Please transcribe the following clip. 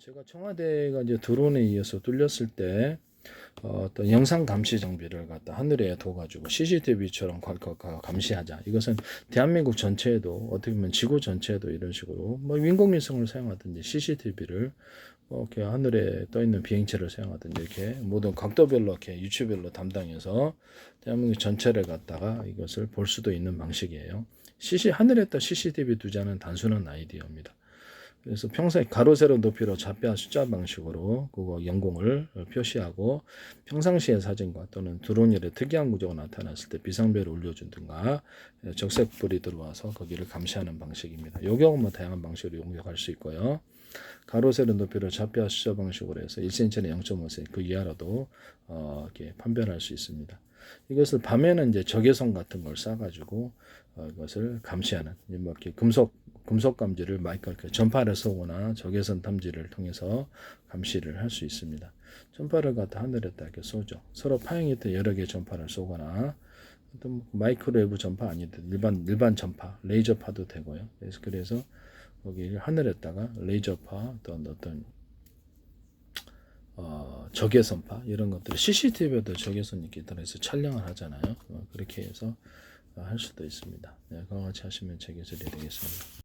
제가 청와대가 이제 드론에 의해서 뚫렸을 때 어, 어떤 영상 감시 장비를 갖다 하늘에 둬가지고 CCTV처럼 감시하자. 이것은 대한민국 전체에도 어떻게 보면 지구 전체에도 이런 식으로 뭐 인공위성을 사용하든지 CCTV를 뭐 이렇게 하늘에 떠 있는 비행체를 사용하든지 이렇게 모든 각도별로 이렇게 유추별로 담당해서 대한민국 전체를 갖다가 이것을 볼 수도 있는 방식이에요. CC 하늘에다 CCTV 두자는 단순한 아이디어입니다. 그래서 평소에 가로 세로 높이로 좌표 숫자 방식으로 그거 연공을 표시하고 평상시의 사진과 또는 드론일의 특이한 구조가 나타났을 때 비상벨을 올려준든가 적색 불이 들어와서 거기를 감시하는 방식입니다. 요 경우는 뭐 다양한 방식으로 용역할 수 있고요. 가로 세로 높이로 좌표 숫자 방식으로 해서 1cm나 0.5cm 그 이하로도 어, 이렇게 판별할 수 있습니다. 이것을 밤에는 이제 적외선 같은 걸 쏴가지고 어, 이것을 감시하는 뭐 이렇게 금속 금속 감지를 마이크 이렇게 전파를 쏘거나 적외선 탐지를 통해서 감시를 할 수 있습니다. 전파를 갖다 하늘에다 이렇게 쏘죠. 서로 파형이 때 여러 개의 전파를 쏘거나 어떤 마이크로웨브 전파 아니든 일반 일반 전파 레이저파도 되고요. 그래서 그래서 거기 하늘에다가 레이저파 어떤 어떤 어, 적외선파 이런 것들 CCTV에도 적외선이 이렇게 들어서 촬영을 하잖아요. 어, 그렇게 해서 어, 할 수도 있습니다. 네, 그와 같이 하시면 제 기술이 되겠습니다.